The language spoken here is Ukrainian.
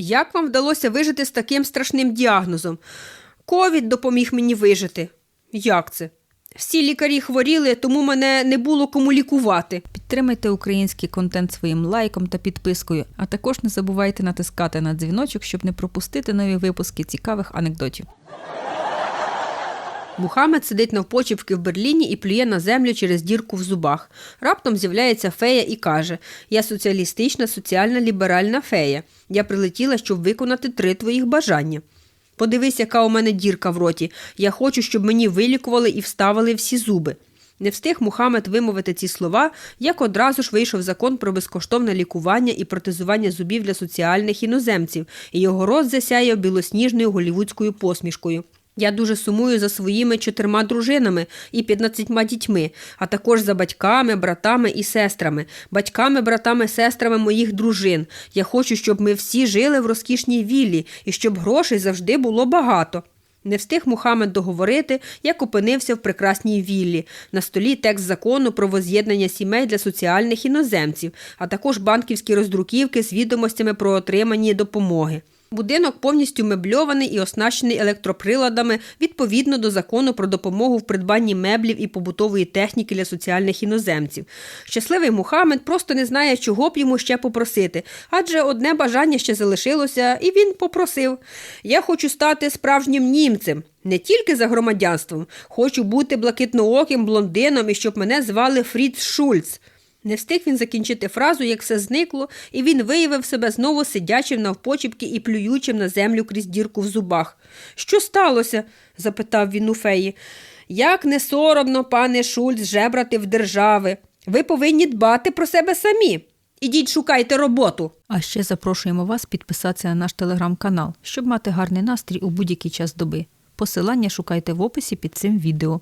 Як вам вдалося вижити з таким страшним діагнозом? Ковід допоміг мені вижити. Як це? Всі лікарі хворіли, тому мене не було кому лікувати. Підтримайте український контент своїм лайком та підпискою, а також не забувайте натискати на дзвіночок, щоб не пропустити нові випуски цікавих анекдотів. Мухаммед сидить навпочіпки в Берліні і плює на землю через дірку в зубах. Раптом з'являється фея і каже: Я соціалістична, соціальна ліберальна фея. Я прилетіла, щоб виконати три твоїх бажання. Подивись, яка у мене дірка в роті. Я хочу, щоб мені вилікували і вставили всі зуби. Не встиг Мухаммед вимовити ці слова, як одразу ж вийшов закон про безкоштовне лікування і протезування зубів для соціальних іноземців, і його засяяв білосніжною голівудською посмішкою. Я дуже сумую за своїми чотирма дружинами і 15 дітьми, а також за батьками, братами і сестрами, батьками, братами, сестрами моїх дружин. Я хочу, щоб ми всі жили в розкішній віллі і щоб грошей завжди було багато. Не встиг Мухаммед договорити, як опинився в прекрасній віллі. На столі текст закону про воз'єднання сімей для соціальних іноземців, а також банківські роздруківки з відомостями про отримані допомоги. Будинок повністю мебльований і оснащений електроприладами відповідно до закону про допомогу в придбанні меблів і побутової техніки для соціальних іноземців. Щасливий Мухаммед просто не знає, чого б йому ще попросити, адже одне бажання ще залишилося, і він попросив: Я хочу стати справжнім німцем. Не тільки за громадянством, хочу бути блакитнооким блондином і щоб мене звали Фріц Шульц. Не встиг він закінчити фразу, як все зникло, і він виявив себе знову сидячим навпочіпки і плюючим на землю крізь дірку в зубах. Що сталося? запитав він у феї. Як не соромно, пане Шульц, жебрати в держави. Ви повинні дбати про себе самі. Ідіть шукайте роботу. А ще запрошуємо вас підписатися на наш телеграм-канал, щоб мати гарний настрій у будь-який час доби. Посилання шукайте в описі під цим відео.